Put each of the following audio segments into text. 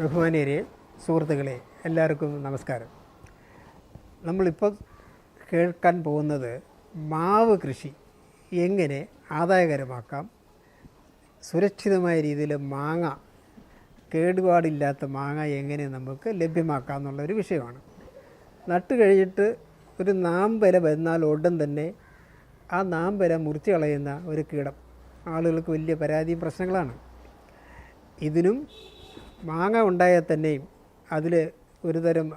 ബഹുമാനീയരെ സുഹൃത്തുക്കളെ എല്ലാവർക്കും നമസ്കാരം. നമ്മളിപ്പോൾ കേൾക്കാൻ പോകുന്നത് മാവ് കൃഷി എങ്ങനെ ആദായകരമാക്കാം സുരക്ഷിതമായ രീതിയിൽ മാങ്ങ കേടുപാടില്ലാത്ത മാങ്ങ എങ്ങനെ നമുക്ക് ലഭ്യമാക്കാം എന്നുള്ളൊരു വിഷയമാണ്. നട്ട് കഴിഞ്ഞിട്ട് ഒരു നാമ്പര വന്നാൽ ഉടൻ തന്നെ ആ നാമ്പര മുറിച്ച് കളയുന്ന ഒരു കീടം ആളുകൾക്ക് വലിയ പരാതിയും പ്രശ്നങ്ങളാണ്. ഇതിനും മാങ്ങ ഉണ്ടായാൽ തന്നെയും അതിൽ ഒരു തരം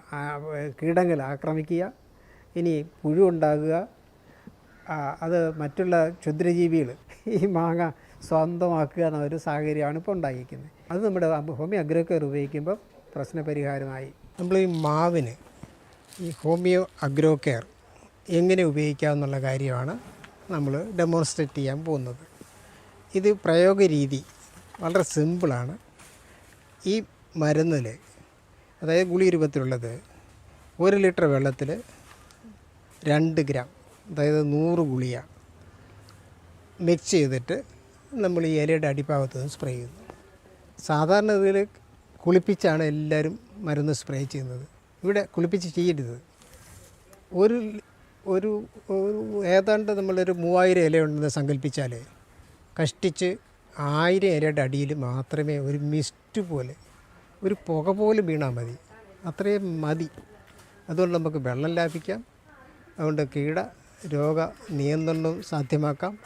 കീടങ്ങൾ ആക്രമിക്കുക ഇനി പുഴു ഉണ്ടാകുക അത് മറ്റുള്ള ക്ഷുദ്രജീവികൾ ഈ മാങ്ങ സ്വന്തമാക്കുക എന്ന ഒരു സാഹചര്യമാണ് ഇപ്പോൾ ഉണ്ടായിരിക്കുന്നത്. അത് നമ്മുടെ ഹോമിയോ അഗ്രോക്കെയർ ഉപയോഗിക്കുമ്പോൾ പ്രശ്നപരിഹാരമായി. നമ്മൾ ഈ മാവിന് ഈ ഹോമിയോ അഗ്രോ കെയർ എങ്ങനെ ഉപയോഗിക്കാം എന്നുള്ള കാര്യമാണ് നമ്മൾ ഡെമോൺസ്ട്രേറ്റ് ചെയ്യാൻ പോകുന്നത്. ഇത് പ്രയോഗ രീതി വളരെ സിമ്പിളാണ്. ഈ മരുന്നിൽ അതായത് ഗുളി രൂപത്തിലുള്ളത് ഒരു ലിറ്റർ വെള്ളത്തിൽ രണ്ട് ഗ്രാം അതായത് നൂറ് ഗുളിയ മിക്സ് ചെയ്തിട്ട് നമ്മൾ ഈ ഇലയുടെ അടിഭാഗത്ത് നിന്ന് സ്പ്രേ ചെയ്യുന്നു. സാധാരണ ഇതിൽ കുളിപ്പിച്ചാണ് എല്ലാവരും മരുന്ന് സ്പ്രേ ചെയ്യുന്നത്. ഇവിടെ കുളിപ്പിച്ച് ചെയ്യരുത്. ഒരു ഒരു ഏതാണ്ട് നമ്മളൊരു മൂവായിരം ഇല ഉണ്ടെന്ന് സങ്കല്പിച്ചാൽ കഷ്ടിച്ച് ആയിരം ഇരയുടെ അടിയിൽ മാത്രമേ ഒരു മിസ്റ്റ് പോലെ ഒരു പുക പോലും വീണാൽ മതി. അത്രയും മതി. അതുകൊണ്ട് നമുക്ക് വെള്ളം ലാഭിക്കാം. അതുകൊണ്ട് കീട രോഗ നിയന്ത്രണം സാധ്യമാക്കാം.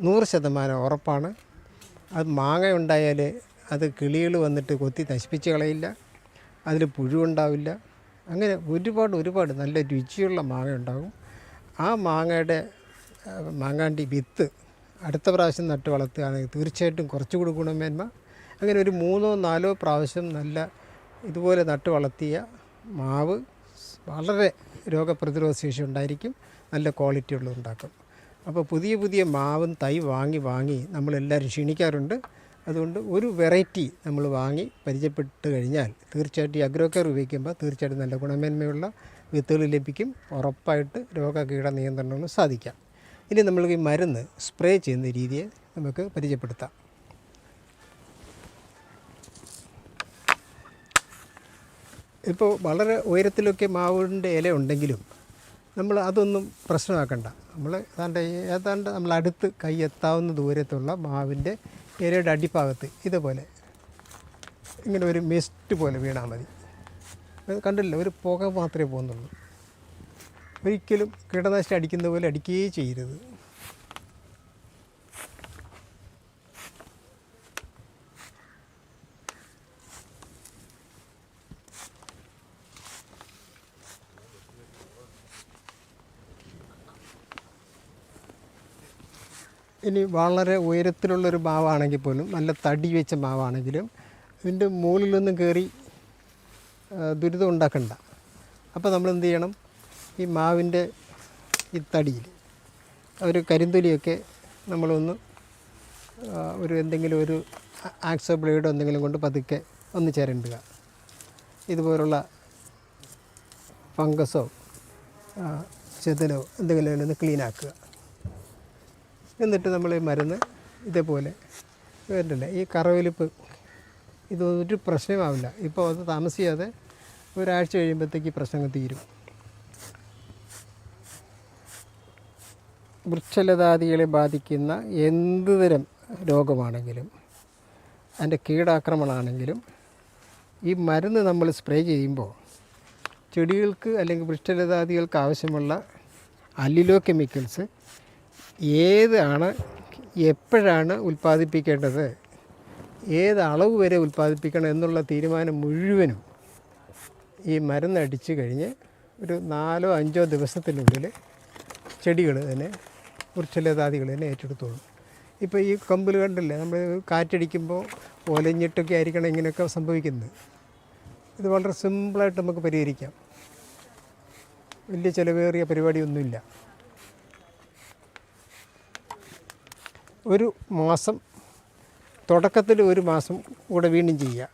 നൂറ് ശതമാനം ഉറപ്പാണ്. അത് മാങ്ങ ഉണ്ടായാൽ അത് കിളികൾ വന്നിട്ട് കൊത്തി നശിപ്പിച്ച് കളയില്ല. അതിൽ പുഴുണ്ടാവില്ല അങ്ങനെ ഒരുപാട് ഒരുപാട് നല്ല രുചിയുള്ള മാങ്ങ ഉണ്ടാകും. ആ മാങ്ങയുടെ മാങ്ങാണ്ടി വിത്ത് അടുത്ത പ്രാവശ്യം നട്ട് വളർത്തുകയാണെങ്കിൽ തീർച്ചയായിട്ടും കുറച്ചുകൂടി ഗുണമേന്മ. അങ്ങനെ ഒരു മൂന്നോ നാലോ പ്രാവശ്യം നല്ല ഇതുപോലെ നട്ട് വളർത്തിയ മാവ് വളരെ രോഗപ്രതിരോധ ശേഷി ഉണ്ടായിരിക്കും. നല്ല ക്വാളിറ്റി ഉള്ളതുണ്ടാക്കും അപ്പോൾ പുതിയ പുതിയ മാവും തൈ വാങ്ങി വാങ്ങി നമ്മളെല്ലാവരും ക്ഷീണിക്കാറുണ്ട്. അതുകൊണ്ട് ഒരു വെറൈറ്റി നമ്മൾ വാങ്ങി പരിചയപ്പെട്ട് കഴിഞ്ഞാൽ തീർച്ചയായിട്ടും ഈ അഗ്രോ കെയർ ഉപയോഗിക്കുമ്പോൾ തീർച്ചയായിട്ടും നല്ല ഗുണമേന്മയുള്ള വിത്തുകൾ ലഭിക്കും. ഉറപ്പായിട്ട് രോഗ കീട നിയന്ത്രണങ്ങളും സാധിക്കാം. ഇനി നമ്മൾ ഈ മരുന്ന് സ്പ്രേ ചെയ്യുന്ന രീതിയെ നമുക്ക് പരിചയപ്പെടുത്താം. ഇപ്പോൾ വളരെ ഉയരത്തിലൊക്കെ മാവിന്റെ ഇല ഉണ്ടെങ്കിലും നമ്മൾ അതൊന്നും പ്രശ്നമാക്കണ്ട. നമ്മൾ ഏതാണ്ട് ഏതാണ്ട് നമ്മൾ അടുത്ത് കൈ എത്താവുന്ന ദൂരത്തുള്ള മാവിന്റെ ഇലയുടെ അടിഭാഗത്ത് ഇതുപോലെ ഇങ്ങനെ ഒരു മിസ്റ്റ് പോലെ വീണാൽ മതി. കണ്ടില്ല? ഒരു പുക മാത്രമേ പോകുന്നുള്ളൂ. ഒരിക്കലും കീടനാശിനി അടിക്കുന്ന പോലെ അടിക്കുകയേ ചെയ്യരുത്. ഇനി വളരെ ഉയരത്തിലുള്ളൊരു മാവാണെങ്കിൽ പോലും നല്ല തടി വെച്ച മാവാണെങ്കിലും ഇതിന്റെ മുകളിലൊന്നും കയറി ദുരിതം ഉണ്ടാക്കണ്ട. അപ്പോൾ നമ്മൾ എന്ത് ചെയ്യണം? ഈ മാവിന്റെ ഈ തടിയിൽ ഒരു കരിന്തൊലിയൊക്കെ നമ്മളൊന്ന് ഒരു എന്തെങ്കിലും ഒരു ആക്സോ ബ്ലേഡോ എന്തെങ്കിലും കൊണ്ട് പതുക്കെ ഒന്ന് ചിരണ്ടുക. ഇതുപോലുള്ള ഫംഗസോ ചെതലോ എന്തെങ്കിലും ഒന്ന് ക്ലീൻ ആക്കുക. എന്നിട്ട് നമ്മൾ ഈ മരുന്ന് ഇതേപോലെ വേണ്ടില്ല ഈ കറവലിപ്പ് ഇതൊരു പ്രശ്നമാവില്ല. ഇപ്പോൾ അത് താമസിയാതെ ഒരാഴ്ച കഴിയുമ്പോഴത്തേക്ക് ഈ പ്രശ്നങ്ങൾ തീരും. വൃക്ഷലതാദികളെ ബാധിക്കുന്ന എന്ത് തരം രോഗമാണെങ്കിലും അതിന്റെ കീടാക്രമണമാണെങ്കിലും ഈ മരുന്ന് നമ്മൾ സ്പ്രേ ചെയ്യുമ്പോൾ ചെടികൾക്ക് അല്ലെങ്കിൽ വൃക്ഷലതാദികൾക്ക് ആവശ്യമുള്ള അല്ലിലോ കെമിക്കൽസ് ഏതാണ് എപ്പോഴാണ് ഉൽപ്പാദിപ്പിക്കേണ്ടത് ഏത് അളവ് വരെ ഉൽപ്പാദിപ്പിക്കണം എന്നുള്ള തീരുമാനം മുഴുവനും ഈ മരുന്നടിച്ച് കഴിഞ്ഞ് ഒരു നാലോ അഞ്ചോ ദിവസത്തിനുള്ളിൽ ചെടികൾ തന്നെ വൃക്ഷലതാദികൾ തന്നെ ഏറ്റെടുത്തോളും. ഇപ്പോൾ ഈ കമ്പിൽ കണ്ടില്ലേ? നമ്മൾ കാറ്റടിക്കുമ്പോൾ ഒലഞ്ഞിട്ടൊക്കെ ആയിരിക്കണം ഇങ്ങനെയൊക്കെ സംഭവിക്കുന്നത്. ഇത് വളരെ സിമ്പിളായിട്ട് നമുക്ക് പരിഹരിക്കാം. വലിയ ചിലവേറിയ പരിപാടിയൊന്നുമില്ല. ഒരു മാസം തുടക്കത്തിൽ ഒരു മാസം കൂടെ വീണ്ടും ചെയ്യുക.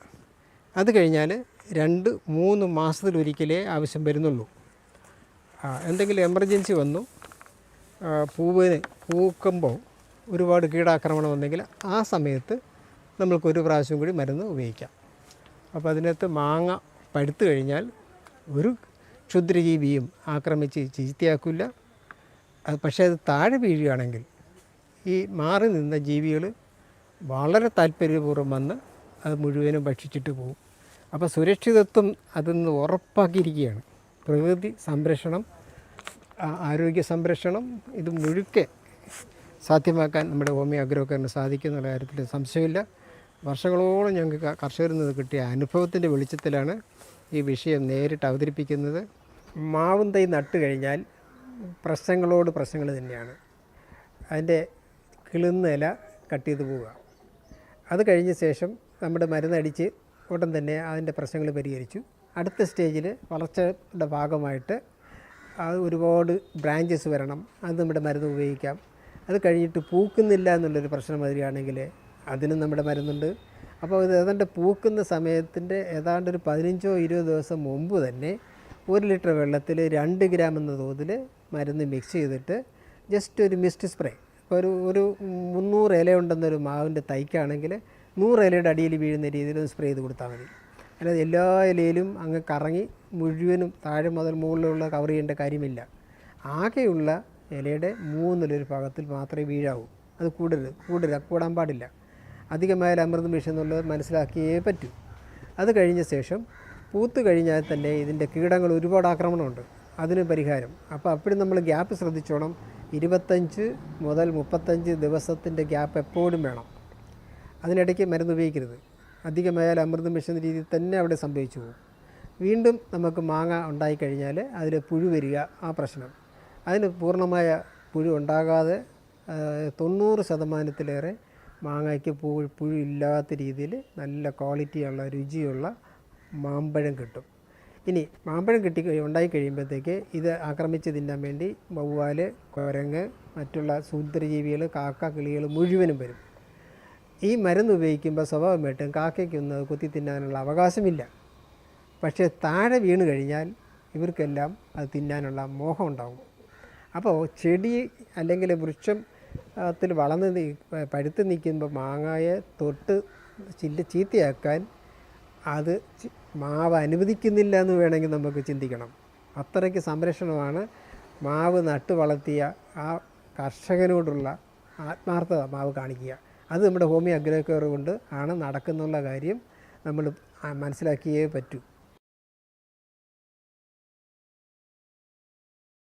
അത് കഴിഞ്ഞാൽ രണ്ട് മൂന്ന് മാസത്തിലൊരിക്കലേ ആവശ്യം വരുന്നുള്ളൂ. ആ, എന്തെങ്കിലും എമർജൻസി വന്നു പൂവിന് പൂക്കുമ്പോൾ ഒരുപാട് കീടാക്രമണം വന്നെങ്കിൽ ആ സമയത്ത് നമ്മൾക്കൊരു പ്രാവശ്യം കൂടി മരുന്ന് ഉപയോഗിക്കാം. അപ്പോൾ അതിനകത്ത് മാങ്ങ പഴുത്തു കഴിഞ്ഞാൽ ഒരു ക്ഷുദ്രജീവിയും ആക്രമിച്ച് ചീത്തയാക്കില്ല. അത് പക്ഷേ അത് താഴെ വീഴുകയാണെങ്കിൽ ഈ മാറി നിന്ന ജീവികൾ വളരെ താല്പര്യപൂർവം വന്ന് അത് മുഴുവനും ഭക്ഷിച്ചിട്ട് പോകും അപ്പോൾ സുരക്ഷിതത്വം അതിൽ നിന്ന് ഉറപ്പാക്കിയിരിക്കുകയാണ്. പ്രകൃതി സംരക്ഷണം ആരോഗ്യ സംരക്ഷണം ഇത് മുഴുക്കെ സാധ്യമാക്കാൻ നമ്മുടെ ഹോമിയോ അഗ്രോക്കറിന് സാധിക്കും എന്നുള്ള കാര്യത്തിൽ സംശയമില്ല. വർഷങ്ങളോളം ഞങ്ങൾക്ക് കർഷകരിൽ നിന്ന് കിട്ടിയ അനുഭവത്തിന്റെ വെളിച്ചത്തിലാണ് ഈ വിഷയം നേരിട്ട് അവതരിപ്പിക്കുന്നത്. മാവും തൈ നട്ട് കഴിഞ്ഞാൽ പ്രശ്നങ്ങളോട് പ്രശ്നങ്ങൾ തന്നെയാണ്. അതിന്റെ കിളുന്ന ഇല കട്ട് ചെയ്ത് പോവുക. അത് കഴിഞ്ഞ ശേഷം നമ്മുടെ മരുന്നടിച്ച് ഉടൻ തന്നെ അതിന്റെ പ്രശ്നങ്ങൾ പരിഹരിച്ചു. അടുത്ത സ്റ്റേജിൽ വളർച്ചയുടെ ഭാഗമായിട്ട് അത് ഒരുപാട് ബ്രാഞ്ചസ് വരണം. അത് നമ്മുടെ മരുന്ന് ഉപയോഗിക്കാം. അത് കഴിഞ്ഞിട്ട് പൂക്കുന്നില്ല എന്നുള്ളൊരു പ്രശ്നം വരികയാണെങ്കിൽ അതിനും നമ്മുടെ മരുന്നുണ്ട്. അപ്പോൾ ഇത് ഏതാണ്ട് പൂക്കുന്ന സമയത്തിന്റെ ഏതാണ്ട് ഒരു പതിനഞ്ചോ ഇരുപത് ദിവസം മുമ്പ് തന്നെ ഒരു ലിറ്റർ വെള്ളത്തിൽ രണ്ട് ഗ്രാം എന്ന തോതിൽ മരുന്ന് മിക്സ് ചെയ്തിട്ട് ജസ്റ്റ് ഒരു മിസ്റ്റ് സ്പ്രേ ഇപ്പോൾ ഒരു ഒരു മുന്നൂറ് ഇല ഉണ്ടെന്നൊരു മാവിന്റെ തൈക്കാണെങ്കിൽ നൂറ് ഇലയുടെ അടിയിൽ വീഴുന്ന രീതിയിൽ സ്പ്രേ ചെയ്ത് കൊടുത്താൽ മതി. അല്ലാതെ എല്ലാ ഇലയിലും അങ്ങ് കറങ്ങി മുഴുവനും താഴെ മുതൽ മുകളിലുള്ള കവർ ചെയ്യേണ്ട കാര്യമില്ല. ആകെയുള്ള ഇലയുടെ മൂന്നിലൊരു ഭാഗത്തിൽ മാത്രമേ വീഴാവൂ. അത് കൂടരുത്. കൂടരുത്. കൂടാൻ പാടില്ല. അധികമായാൽ അമൃതം വിഷമെന്നുള്ളത് മനസ്സിലാക്കിയേ പറ്റൂ. അത് കഴിഞ്ഞ ശേഷം പൂത്ത് കഴിഞ്ഞാൽ തന്നെ ഇതിന്റെ കീടങ്ങൾ ഒരുപാട് ആക്രമണമുണ്ട്. അതിന് പരിഹാരം. അപ്പോൾ അപ്പോഴും നമ്മൾ ഗ്യാപ്പ് ശ്രദ്ധിച്ചോണം. ഇരുപത്തഞ്ച് മുതൽ മുപ്പത്തഞ്ച് ദിവസത്തിന്റെ ഗ്യാപ്പ് എപ്പോഴും വേണം. അതിനിടയ്ക്ക് മരുന്ന് ഉപയോഗിക്കരുത്. അധികമായാൽ അമൃതം വിഷുന്ന രീതിയിൽ തന്നെ അവിടെ സംഭവിച്ചു പോകും. വീണ്ടും നമുക്ക് മാങ്ങ ഉണ്ടായിക്കഴിഞ്ഞാൽ അതിൽ പുഴു വരിക ആ പ്രശ്നം. അതിന് പൂർണമായ പുഴു ഉണ്ടാകാതെ തൊണ്ണൂറ് ശതമാനത്തിലേറെ മാങ്ങയ്ക്ക് പുഴു ഇല്ലാത്ത രീതിയിൽ നല്ല ക്വാളിറ്റിയുള്ള രുചിയുള്ള മാമ്പഴം കിട്ടും. ഇനി മാമ്പഴം കിട്ടി ഉണ്ടായി കഴിയുമ്പോഴത്തേക്ക് ഇത് ആക്രമിച്ച് തിന്നാൻ വേണ്ടി വവ്വാൽ കുരങ്ങ് മറ്റുള്ള സൂത്രജീവികൾ കാക്ക കിളികൾ മുഴുവനും വരും. ഈ മരുന്ന് ഉപയോഗിക്കുമ്പോൾ സ്വാഭാവികമായിട്ടും കാക്കയ്ക്കൊന്നും അത് കുത്തി തിന്നാനുള്ള അവകാശമില്ല. പക്ഷേ താഴെ വീണ് കഴിഞ്ഞാൽ ഇവർക്കെല്ലാം അത് തിന്നാനുള്ള മോഹം ഉണ്ടാകും അപ്പോൾ ചെടി അല്ലെങ്കിൽ വൃക്ഷം ത്തിൽ വളർന്ന് പഴുത്ത് നിൽക്കുമ്പോൾ മാങ്ങയെ തൊട്ട് ചില്ല ചീത്തയാക്കാൻ അത് മാവ് അനുവദിക്കുന്നില്ല എന്ന് വേണമെങ്കിൽ നമുക്ക് ചിന്തിക്കണം. അത്രയ്ക്ക് സംരക്ഷണമാണ് മാവ് നട്ടു വളർത്തിയ ആ കർഷകനോടുള്ള ആത്മാർത്ഥത മാവ് കാണിക്കുക. അത് നമ്മുടെ ഹോമിയോ അഗ്രഹക്കർ കൊണ്ട് ആണ് നടക്കുന്നുള്ള കാര്യം നമ്മൾ മനസ്സിലാക്കിയേ പറ്റൂ.